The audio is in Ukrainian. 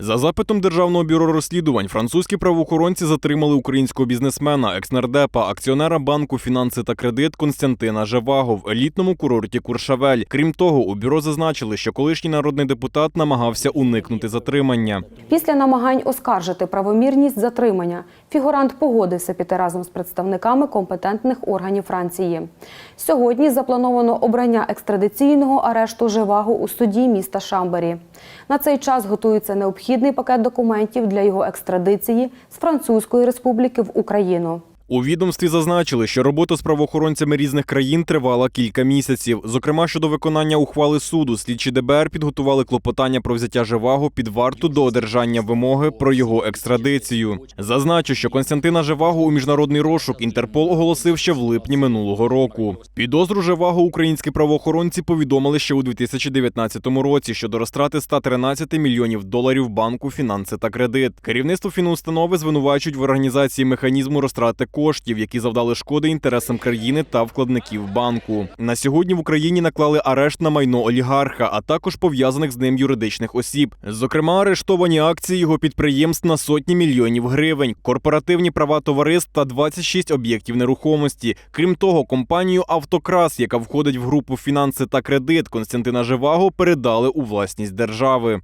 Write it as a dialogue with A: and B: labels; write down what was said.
A: За запитом Державного бюро розслідувань французькі правоохоронці затримали українського бізнесмена, екснардепа, акціонера банку фінанси та кредит Константина Жеваго в елітному курорті Куршавель. Крім того, у бюро зазначили, що колишній народний депутат намагався уникнути затримання.
B: Після намагань оскаржити правомірність затримання фігурант погодився піти разом з представниками компетентних органів Франції. Сьогодні заплановано обрання екстрадиційного арешту Живаго у суді міста Шамбері. На цей час готується необхідний пакет документів для його екстрадиції з Французької республіки в Україну.
A: У відомстві зазначили, що робота з правоохоронцями різних країн тривала кілька місяців. Зокрема, щодо виконання ухвали суду, слідчі ДБР підготували клопотання про взяття Живаго під варту до одержання вимоги про його екстрадицію. Зазначу, що Константина Живаго у міжнародний розшук Інтерпол оголосив ще в липні минулого року. Підозру Живаго українські правоохоронці повідомили ще у 2019 році щодо розтрати 113 мільйонів доларів банку фінанси та кредит. Керівництво фінустанови звинувачують в організації механізму розтрати коштів, які завдали шкоди інтересам країни та вкладників банку. На сьогодні в Україні наклали арешт на майно олігарха, а також пов'язаних з ним юридичних осіб. Зокрема, арештовані акції його підприємств на сотні мільйонів гривень, корпоративні права товариств та 26 об'єктів нерухомості. Крім того, компанію Автокрас, яка входить в групу фінанси та кредит Константина Живаго, передали у власність держави.